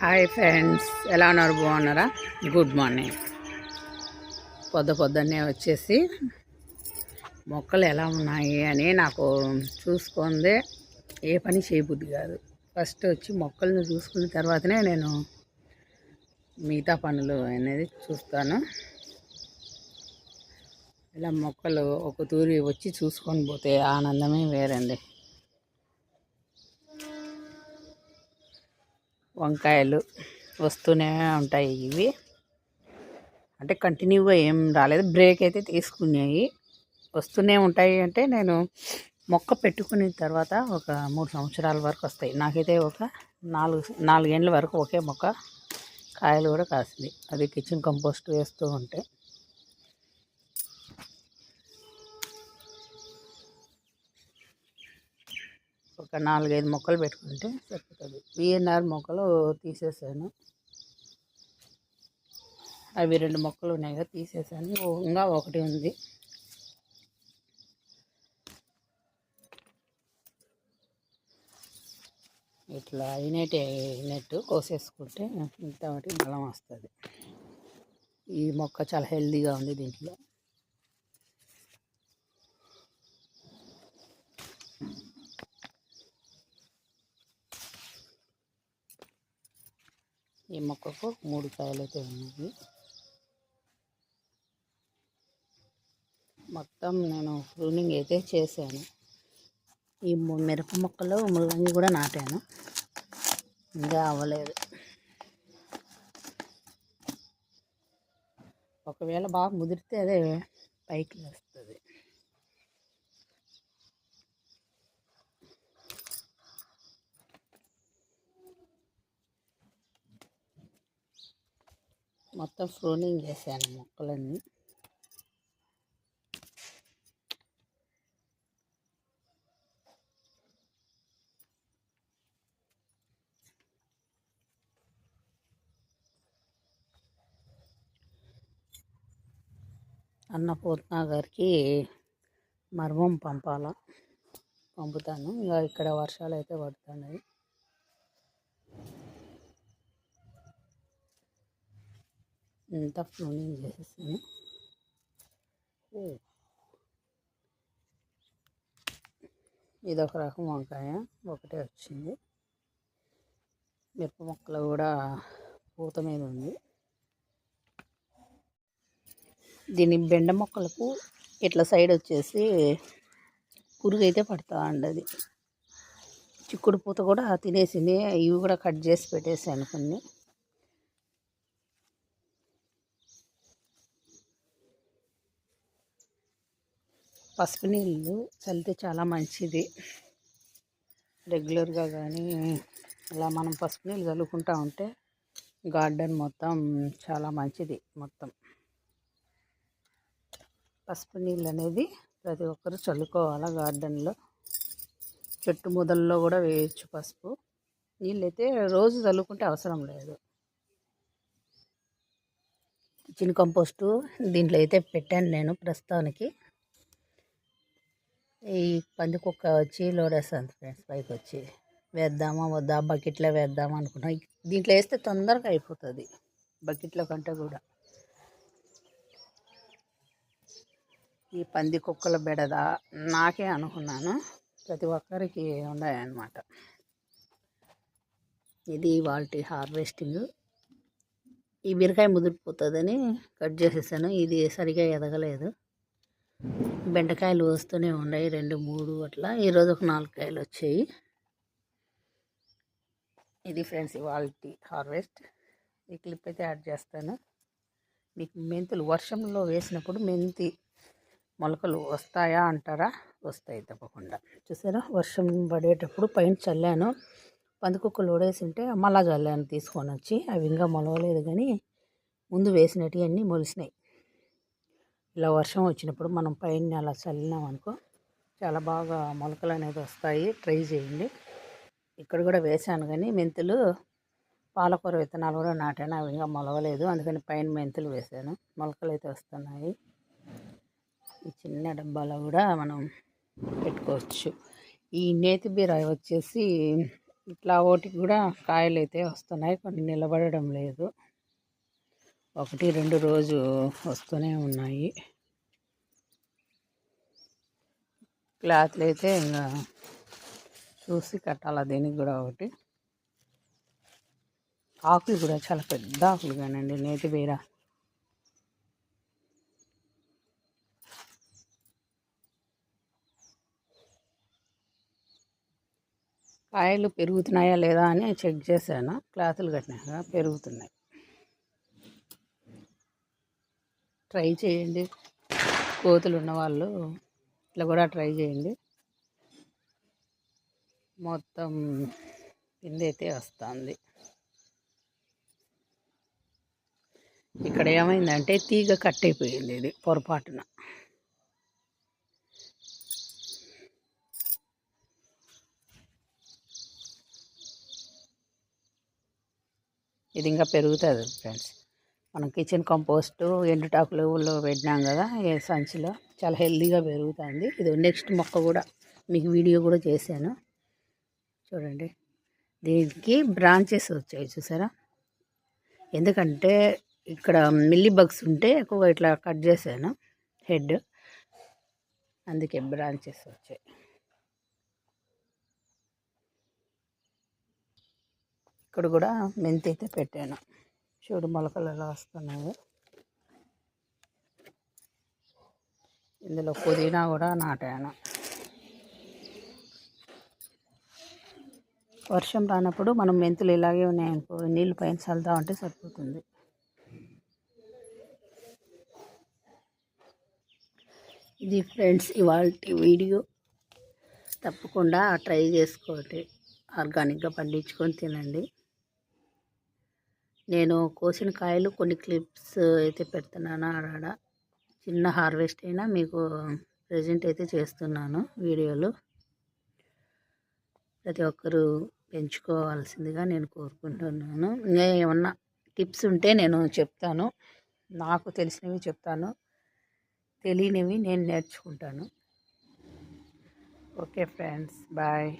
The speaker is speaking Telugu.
హాయ్ ఫ్రెండ్స్ ఎలా ఉన్నారు? బాగున్నారా? Good morning. పొద్దు పొద్దున్నే వచ్చేసి మొక్కలు ఎలా ఉన్నాయి అని నాకు చూసుకుందే ఏ పని చేయబుద్ది కాదు. ఫస్ట్ వచ్చి మొక్కలను చూసుకున్న తర్వాతనే నేను మిగతా పనులు అనేది చూస్తాను. ఇలా మొక్కలు ఒక తూరి వచ్చి చూసుకొని పోతే ఆనందమే వేరండి. వంకాయలు వస్తూనే ఉంటాయి ఇవి. అంటే కంటిన్యూగా ఏం రాలేదు. బ్రేక్ అయితే తీసుకున్నాయి. వస్తూనే ఉంటాయి అంటే నేను మొక్క పెట్టుకున్న తర్వాత ఒక మూడు సంవత్సరాల వరకు వస్తాయి. నాకైతే ఒక నాలుగు నాలుగేండ్ల వరకు ఒకే మొక్క కాయలు కూడా కాసింది. అది కిచెన్ కంపోస్ట్ వేస్తూ ఉంటే. ఒక నాలుగైదు మొక్కలు పెట్టుకుంటే సరిపోతుంది. విఎన్ఆర్ మొక్కలు తీసేసాను. అవి రెండు మొక్కలు ఉన్నాయి కదా తీసేసాను. ఇంకా ఒకటి ఉంది. ఇట్లా అయినట్టు అయినట్టు కోసేసుకుంటే ఇంత బలం వస్తుంది. ఈ మొక్క చాలా హెల్దీగా ఉంది దీంట్లో. ఈ మొక్కకు మూడు కాయలు అయితే ఉన్నాయి. మొత్తం నేను ప్రూనింగ్ అయితే చేశాను. ఈ మిరప మొక్కలు ముల్లంగి కూడా నాటాను. ఇంకా అవ్వలేదు. ఒకవేళ బాగా ముదిరితే అదే పైకి వేస్తాను మొత్తం ఫ్రూనింగ్ చేశాను మొక్కలన్నీ. అన్నపూర్ణ గారికి మర్మం పంపాల పంపుతాను. ఇక ఇక్కడ వర్షాలు అయితే పడుతున్నాయి. ఇంత ఫ్లోనింగ్ చేసేసాను. ఇది ఒక రకం వంకాయ ఒకటే వచ్చింది. మిరప మొక్కలు కూడా పూత మీద ఉంది. దీని బెండ మొక్కలకు ఇట్లా సైడ్ వచ్చేసి పురుగు అయితే పడుతూ ఉండదు చిక్కుడు పూత కూడా తినేసింది. ఇవి కూడా కట్ చేసి పెట్టేసాను కొన్ని. పసుపు నీళ్ళు చల్లితే చాలా మంచిది. రెగ్యులర్గా కానీ అలా మనం పసుపు నీళ్ళు చల్లుకుంటూ ఉంటే గార్డెన్ మొత్తం చాలా మంచిది మొత్తం. పసుపు నీళ్ళు అనేది ప్రతి ఒక్కరు చల్లుకోవాలి గార్డెన్లో. చెట్టు మొదల్లో కూడా వేయచ్చు పసుపు. నీళ్ళైతే రోజు చల్లుకుంటే అవసరం లేదు. కిచెన్ కంపోస్టు దీంట్లో అయితే పెట్టాను నేను ప్రస్తుతానికి. ఈ పందికొక్క వచ్చి లోడేస్తుంది ఫ్రెండ్స్ పైకి వచ్చి వేద్దామా వద్దా బకెట్లో వేద్దామా అనుకున్నా. దీంట్లో వేస్తే తొందరగా అయిపోతుంది బకెట్లో కంటే కూడా. ఈ పంది కుక్కల బెడద నాకే అనుకున్నాను. ప్రతి ఒక్కరికి ఉన్నాయన్నమాట. ఇది వాళ్ళ హార్వెస్టింగ్. ఈ బీరకాయ ముదిరిపోతుందని కట్ చేసేసాను. ఇది సరిగా ఎదగలేదు. బెండకాయలు వస్తూనే ఉన్నాయి రెండు మూడు అట్లా. ఈరోజు ఒక నాలుగు కాయలు వచ్చాయి. ఇది ఫ్రెండ్స్ ఇవాళ హార్వెస్ట్. ఈ క్లిప్ అయితే యాడ్ చేస్తాను. మీకు మెంతులు వర్షంలో వేసినప్పుడు మెంతి మొలకలు వస్తాయా అంటారా? వస్తాయి తప్పకుండా. చూసారా? వర్షం పడేటప్పుడు పైన చల్లాను. పందుకుక్కలు ఓడేసింటే మళ్ళా చల్లాను తీసుకొని వచ్చి అవి ఇంకా మొలవలేదు కానీ ముందు వేసినవి అన్నీ మొలిసినాయి. ఇలా వర్షం వచ్చినప్పుడు మనం పైన అలా చల్లినాం అనుకో చాలా బాగా మొలకలు అనేది వస్తాయి. ట్రై చేయండి. ఇక్కడ కూడా వేసాను కానీ మెంతులు పాలకూర విత్తనాలు కూడా నాటాను. అవి ఇంకా మొలవలేదు. అందుకని పైన మెంతులు వేసాను మొలకలు అయితే వస్తున్నాయి. ఈ చిన్న డబ్బాలో కూడా మనం పెట్టుకోవచ్చు. ఈ నేతి బీరాయి వచ్చేసి ఇట్లా ఓటికి కూడా కాయలు అయితే వస్తున్నాయి. కొన్ని నిలబడడం లేదు. ఒకటి రెండు రోజు వస్తూనే ఉన్నాయి. క్లాత్లు అయితే ఇంకా చూసి కట్టాలి దీనికి కూడా ఒకటి. ఆకులు కూడా చాలా పెద్ద ఆకులు కానండి నేతి బీర. కాయలు పెరుగుతున్నాయా లేదా అని చెక్ చేశాను. క్లాతులు కట్టినాక పెరుగుతున్నాయి. ట్రై చేయండి. కోతులు ఉన్నవాళ్ళు ఇట్లా కూడా ట్రై చేయండి. మొత్తం పిందైతే వస్తుంది. ఇక్కడ ఏమైందంటే తీగ కట్ అయిపోయింది ఇది పొరపాటున. ఇది ఇంకా పెరుగుతుంది ఫ్రెండ్స్. మనం కిచెన్ కంపోస్ట్ ఎండుటాకులు పెట్టినాం కదా ఏ సంచిలో చాలా హెల్దీగా పెరుగుతుంది. ఇది నెక్స్ట్ మొక్క కూడా మీకు వీడియో కూడా చేశాను. చూడండి. దీనికి బ్రాంచెస్ వచ్చాయి చూసారా? ఎందుకంటే ఇక్కడ మిల్లీ బగ్స్ ఉంటే ఎక్కువ ఇట్లా కట్ చేశాను హెడ్ అందుకే బ్రాంచెస్ వచ్చాయి. ఇక్కడ కూడా మెంతి అయితే పెట్టాను. చూడు మొలకలు ఎలా వస్తున్నాయో. ఇందులో పుదీనా కూడా నాటాను. వర్షం రానప్పుడు మనం మెంతులు ఇలాగే ఉన్నాయనుకో నీళ్ళు పైన చల్లుతా ఉంటే సరిపోతుంది. ఇది ఫ్రెండ్స్ ఇవాళ వీడియో. తప్పకుండా ట్రై చేసుకోండి. ఆర్గానిక్గా పండించుకొని తినండి. నేను కోసిన కాయలు కొన్ని క్లిప్స్ అయితే పెడుతున్నాను ఆడ చిన్న హార్వెస్ట్ అయినా మీకు ప్రజెంట్ అయితే చేస్తున్నాను వీడియోలు. ప్రతి ఒక్కరూ పెంచుకోవాల్సిందిగా నేను కోరుకుంటున్నాను. ఇంకా ఏమన్నా టిప్స్ ఉంటే నేను చెప్తాను. నాకు తెలిసినవి చెప్తాను. తెలియనివి నేను నేర్చుకుంటాను. Okay friends bye.